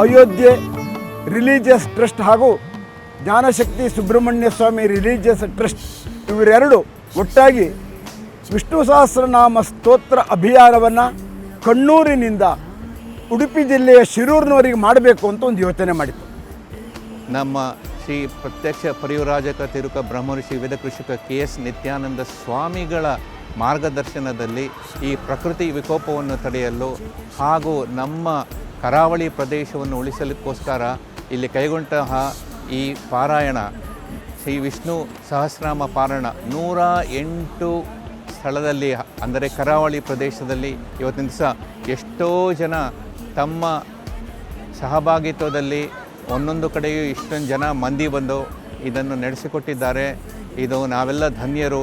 Ayodhya religious trust ಹಾಗೂ Jnanashakti Subrahmanya Swami religious trust ಇವರೆರಡು ಒಟ್ಟಾಗಿ ವಿಷ್ಣು ಸಹಸ್ರನಾಮ ಸ್ತೋತ್ರ ಅಭಿಯಾನವನ್ನು ಕಣ್ಣೂರಿನಿಂದ ಉಡುಪಿ ಜಿಲ್ಲೆಯ ಶಿರೂರಿನವರಿಗೆ ಮಾಡಬೇಕು ಅಂತ ಒಂದು ಯೋಚನೆ ಮಾಡಿತು ನಮ್ಮ ಶ್ರೀ ಪ್ರತ್ಯಕ್ಷ ಪರಿವರಾಜಕ ತಿರುಕ ಬ್ರಹ್ಮಋಷಿ ವೇದ ಕೃಷಿಕ ಕೆ ಎಸ್ ನಿತ್ಯಾನಂದ ಸ್ವಾಮಿಗಳ ಮಾರ್ಗದರ್ಶನದಲ್ಲಿ ಈ ಪ್ರಕೃತಿ ವಿಕೋಪವನ್ನು ತಡೆಯಲು ಹಾಗೂ ನಮ್ಮ ಕರಾವಳಿ ಪ್ರದೇಶವನ್ನು ಉಳಿಸಲಿಕ್ಕೋಸ್ಕರ ಇಲ್ಲಿ ಕೈಗೊಂಡಂತಹ ಈ ಪಾರಾಯಣ ಶ್ರೀ ವಿಷ್ಣು ಸಹಸ್ರನಾಮ ಪಾರಾಯಣ ನೂರ ಎಂಟು ಸ್ಥಳದಲ್ಲಿ, ಅಂದರೆ ಕರಾವಳಿ ಪ್ರದೇಶದಲ್ಲಿ ಇವತ್ತಿನ ದಿವಸ ಎಷ್ಟೋ ಜನ ತಮ್ಮ ಸಹಭಾಗಿತ್ವದಲ್ಲಿ ಒಂದೊಂದು ಕಡೆಯೂ ಇಷ್ಟೊಂದು ಜನ ಮಂದಿ ಬಂದು ಇದನ್ನು ನಡೆಸಿಕೊಟ್ಟಿದ್ದಾರೆ. ಇದು ನಾವೆಲ್ಲ ಧನ್ಯರು.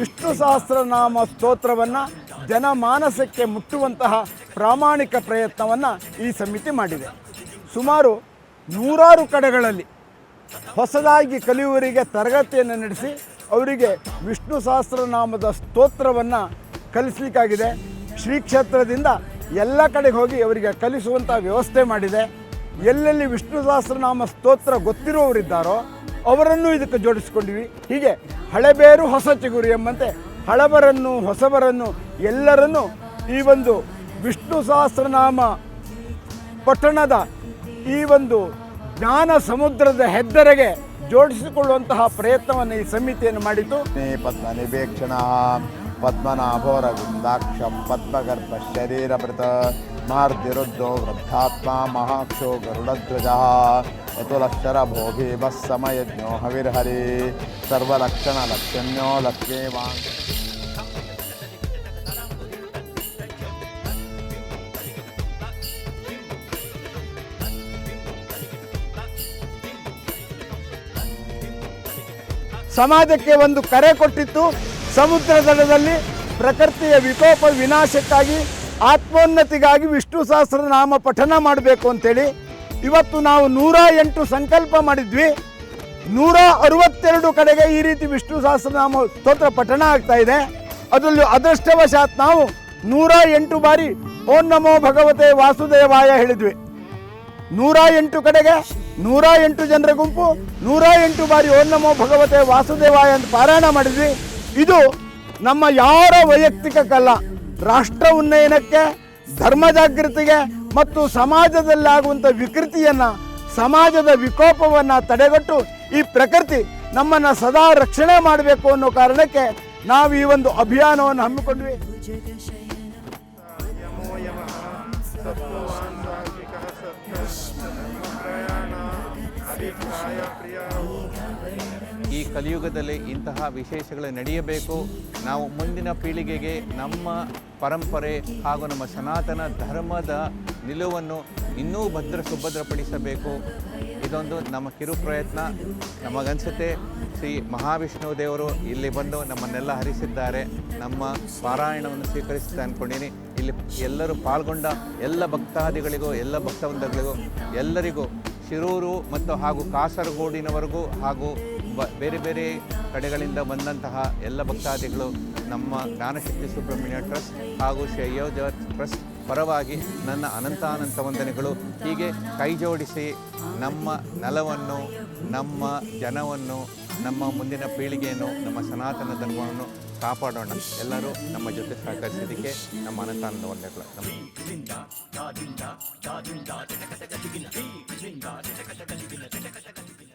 ವಿಷ್ಣು ಸಹಸ್ರನಾಮ ಸ್ತೋತ್ರವನ್ನು ಜನಮಾನಸಕ್ಕೆ ಮುಟ್ಟುವಂತಹ ಪ್ರಾಮಾಣಿಕ ಪ್ರಯತ್ನವನ್ನು ಈ ಸಮಿತಿ ಮಾಡಿದೆ. ಸುಮಾರು ನೂರಾರು ಕಡೆಗಳಲ್ಲಿ ಹೊಸದಾಗಿ ಕಲಿಯುವವರಿಗೆ ತರಗತಿಯನ್ನು ನಡೆಸಿ ಅವರಿಗೆ ವಿಷ್ಣು ಸಹಸ್ರನಾಮದ ಸ್ತೋತ್ರವನ್ನು ಕಲಿಸಲಿಕ್ಕಾಗಿದೆ. ಶ್ರೀ ಕ್ಷೇತ್ರದಿಂದ ಎಲ್ಲ ಕಡೆಗೆ ಹೋಗಿ ಅವರಿಗೆ ಕಲಿಸುವಂಥ ವ್ಯವಸ್ಥೆ ಮಾಡಿದೆ. ಎಲ್ಲೆಲ್ಲಿ ವಿಷ್ಣು ಸಹಸ್ರನಾಮ ಸ್ತೋತ್ರ ಗೊತ್ತಿರುವವರಿದ್ದಾರೋ ಅವರನ್ನು ಇದಕ್ಕೆ ಜೋಡಿಸ್ಕೊಂಡಿವಿ. ಹೀಗೆ ಹಳೆಬೇರು ಹೊಸ ಚಿಗುರು ಎಂಬಂತೆ ಹಳಬರನ್ನು ಹೊಸಬರನ್ನು ಎಲ್ಲರನ್ನೂ ಈ ಒಂದು ವಿಷ್ಣು ಸಹಸ್ರನಾಮ ಪಟ್ಟಣದ ಈ ಒಂದು ಜ್ಞಾನ ಸಮುದ್ರದ ಹೆದ್ದರೆಗೆ ಜೋಡಿಸಿಕೊಳ್ಳುವಂತಹ ಪ್ರಯತ್ನವನ್ನು ಈ ಸಮಿತಿಯನ್ನು ಮಾಡಿತು. पद्मनाभोरविन्दाक्षं पद्मगर्भशरीरभृत मार्तिरुद्धो वृद्धात्मा महाक्षो गरुडध्वजः यतुलक्षरभो भीमः समयज्ञो हविर्हरि सर्वलक्षणलक्षण्यो लक्ष्मीवान् ಸಮಾಜಕ್ಕೆ ಒಂದು ಕರೆ ಕೊಟ್ಟಿತ್ತು ಸಮುದ್ರ ದಡದಲ್ಲಿ ಪ್ರಕೃತಿಯ ವಿಕೋಪ ವಿನಾಶಕ್ಕಾಗಿ, ಆತ್ಮೋನ್ನತಿಗಾಗಿ ವಿಷ್ಣು ಸಹಸ್ರ ನಾಮ ಪಠನ ಮಾಡಬೇಕು ಅಂತೇಳಿ ಇವತ್ತು ನಾವು ನೂರ ಎಂಟು ಸಂಕಲ್ಪ ಮಾಡಿದ್ವಿ. ನೂರ ಅರವತ್ತೆರಡು ಕಡೆಗೆ ಈ ರೀತಿ ವಿಷ್ಣು ಸಹಸ್ರನಾಮ ಸ್ತೋತ್ರ ಪಠಣ ಆಗ್ತಾ ಇದೆ. ಅದರಲ್ಲೂ ಅದೃಷ್ಟವಶಾತ್ ನಾವು ನೂರ ಎಂಟು ಬಾರಿ ಓಂ ನಮೋ ಭಗವತೆ ವಾಸುದೇವಾಯ ಹೇಳಿದ್ವಿ. ನೂರ ಎಂಟು ಕಡೆಗೆ ನೂರ ಎಂಟು ಜನರ ಗುಂಪು, ನೂರ ಎಂಟು ಬಾರಿ ಓಂ ನಮೋ ಭಗವತೆ ವಾಸುದೇವಾಯ ಅಂತ ಪಾರಾಯಣ ಮಾಡಿದ್ವಿ. ಇದು ನಮ್ಮ ಯಾರ ವೈಯಕ್ತಿಕ ಕಲ್ಲ ರಾಷ್ಟ್ರ ಉನ್ನಯನಕ್ಕೆ, ಧರ್ಮ ಜಾಗೃತಿಗೆ ಮತ್ತು ಸಮಾಜದಲ್ಲಾಗುವಂಥ ವಿಕೃತಿಯನ್ನು, ಸಮಾಜದ ವಿಕೋಪವನ್ನು ತಡೆಗಟ್ಟು ಈ ಪ್ರಕೃತಿ ನಮ್ಮನ್ನು ಸದಾ ರಕ್ಷಣೆ ಮಾಡಬೇಕು ಅನ್ನೋ ಕಾರಣಕ್ಕೆ ನಾವು ಈ ಒಂದು ಅಭಿಯಾನವನ್ನು ಹಮ್ಮಿಕೊಂಡ್ವಿ. ಈ ಕಲಿಯುಗದಲ್ಲಿ ಇಂತಹ ವಿಶೇಷಗಳು ನಡೆಯಬೇಕು. ನಾವು ಮುಂದಿನ ಪೀಳಿಗೆಗೆ ನಮ್ಮ ಪರಂಪರೆ ಹಾಗೂ ನಮ್ಮ ಸನಾತನ ಧರ್ಮದ ನಿಲುವನ್ನು ಇನ್ನೂ ಭದ್ರ ಸುಭದ್ರಪಡಿಸಬೇಕು ಇದೊಂದು ನಮ್ಮ ಕಿರು ಪ್ರಯತ್ನ. ನಮಗನ್ಸುತ್ತೆ, ಶ್ರೀ ಮಹಾವಿಷ್ಣು ದೇವರು ಇಲ್ಲಿ ಬಂದು ನಮ್ಮನ್ನೆಲ್ಲ ಹರಿಸಿದ್ದಾರೆ. ನಮ್ಮ ಪಾರಾಯಣವನ್ನು ಸ್ವೀಕರಿಸಿದ ಅಂದ್ಕೊಂಡಿನಿ. ಇಲ್ಲಿ ಎಲ್ಲರೂ ಪಾಲ್ಗೊಂಡ ಎಲ್ಲ ಭಕ್ತಾದಿಗಳಿಗೂ, ಎಲ್ಲ ಭಕ್ತವೃಂದಗಳಿಗೂ, ಎಲ್ಲರಿಗೂ ಶಿರೂರು ಮತ್ತು ಹಾಗೂ ಕಾಸರಗೋಡಿನವರೆಗೂ ಹಾಗೂ ಬೇರೆ ಬೇರೆ ಕಡೆಗಳಿಂದ ಬಂದಂತಹ ಎಲ್ಲ ಭಕ್ತಾದಿಗಳು ನಮ್ಮ ಜ್ಞಾನಶಕ್ತಿ ಸುಬ್ರಹ್ಮಣ್ಯ ಟ್ರಸ್ಟ್ ಹಾಗೂ ಅಯೋಧ್ಯ ಟ್ರಸ್ಟ್ ಪರವಾಗಿ ನನ್ನ ಅನಂತಾನಂತ ವಂದನೆಗಳು. ಹೀಗೆ ಕೈ ಜೋಡಿಸಿ ನಮ್ಮ ನೆಲವನ್ನು, ನಮ್ಮ ಜನವನ್ನು, ನಮ್ಮ ಮುಂದಿನ ಪೀಳಿಗೆಯನ್ನು, ನಮ್ಮ ಸನಾತನ ಧರ್ಮವನ್ನು ಕಾಪಾಡೋಣ ಎಲ್ಲರೂ ನಮ್ಮ ಜೊತೆ ಸಹಕರಿಸಿದ್ದಕ್ಕೆ ನಮ್ಮ ಅನಂತಾನಂದ ವಂದನೆಗಳು ನಮಸ್ಕಾರ